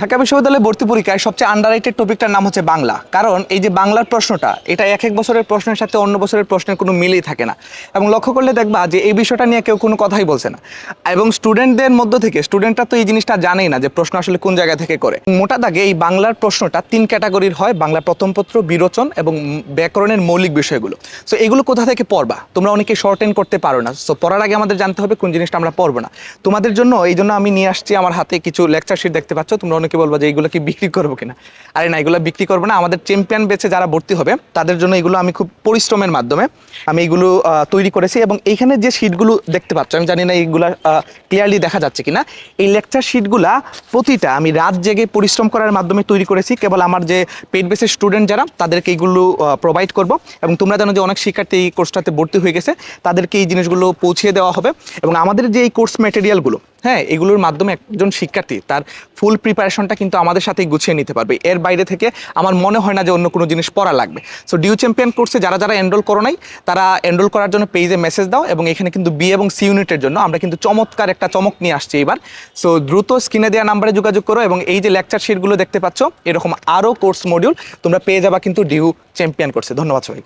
ঢাকা বিশ্ববিদ্যালয়ে ভর্তি পরীক্ষায় সবচেয়ে আন্ডাররাইটেড টপিকটার নাম হচ্ছে বাংলা। কারণ এই যে বাংলার প্রশ্নটা এটা এক এক বছরের প্রশ্নের সাথে অন্য বছরের প্রশ্নের কোনো মিলই থাকে না। এবং লক্ষ্য করলে দেখবা যে এই বিষয়টা নিয়ে কেউ কোনো কথাই বলছে না। এবং স্টুডেন্টদের মধ্য থেকে স্টুডেন্টরা তো এই জিনিসটা জানেই না যে প্রশ্ন আসলে কোন জায়গা থেকে করে। মোটা দাগে এই বাংলার প্রশ্নটা তিন ক্যাটাগরির হয়, বাংলা প্রথম পত্র, বিরোচন এবং ব্যাকরণের মৌলিক বিষয়গুলো। সো এগুলো কোথা থেকে পড়বা? তোমরা অনেকে শর্টেন করতে পারো না। সো পড়ার আগে আমাদের জানতে হবে কোন জিনিসটা আমরা পড়ব না। তোমাদের জন্য এই জন্য আমি নিয়ে আসছি আমার হাতে কিছু লেকচার শিট দেখতে পাচ্ছ, তোমরা অনেকে বলব যে এইগুলো কি বিক্রি করব কিনা? আরে না এগুলো বিক্রি করব না। আমাদের চ্যাম্পিয়ন বেচে যারা ভর্তি হবে তাদের জন্য এগুলো আমি খুব পরিশ্রমের মাধ্যমে আমি আহ, তৈরি করেছি এবং এইখানে যে শিটগুলো দেখতে পাচ্ছ আমি জানি না এইগুলা ক্লিয়ারলি দেখা যাচ্ছে কিনা। এই লেকচার শিটগুলা প্রতিটা আমি রাত জেগে পরিশ্রম করার মাধ্যমে তৈরি করেছি। কেবল আমার যে পেড বেসের স্টুডেন্ট যারা তাদেরকে এইগুলো প্রোভাইড করব এবং তোমরা জানো যে অনেক শিক্ষার্থী এই কোর্সটাতে ভর্তি হয়ে গেছে। তাদেরকে এই জিনিসগুলো পৌঁছে দেওয়া হবে এবং আমাদের যে এই কোর্স ম্যাটেরিয়ালগুলো হ্যাঁ এগুলোর মাধ্যমে একজন শিক্ষার্থী তার ফুল প্রিপারেশনটা কিন্তু আমাদের সাথেই গুছিয়ে নিতে পারবে। এর বাইরে থেকে আমার মনে হয় না যে অন্য কোনো জিনিস পড়া লাগবে। সো ডিউ চ্যাম্পিয়ন কোর্সে যারা যারা এনরোল করো নাই, তারা এনরোল করার জন্য পেজে মেসেজ দাও এবং এখানে কিন্তু বি এবং সি ইউনিটের জন্য আমরা কিন্তু চমৎকার একটা চমক নিয়ে আসছি এবার। সো দ্রুত স্ক্রিনে দেওয়া নাম্বারে যোগাযোগ করো এবং এই যে লেকচার শিটগুলো দেখতে পাচ্ছ, এরকম আরও কোর্স মডিউল তোমরা পেয়ে যাবা কিন্তু ডিউ চ্যাম্পিয়ন কোর্সে ধন্যবাদ সবাই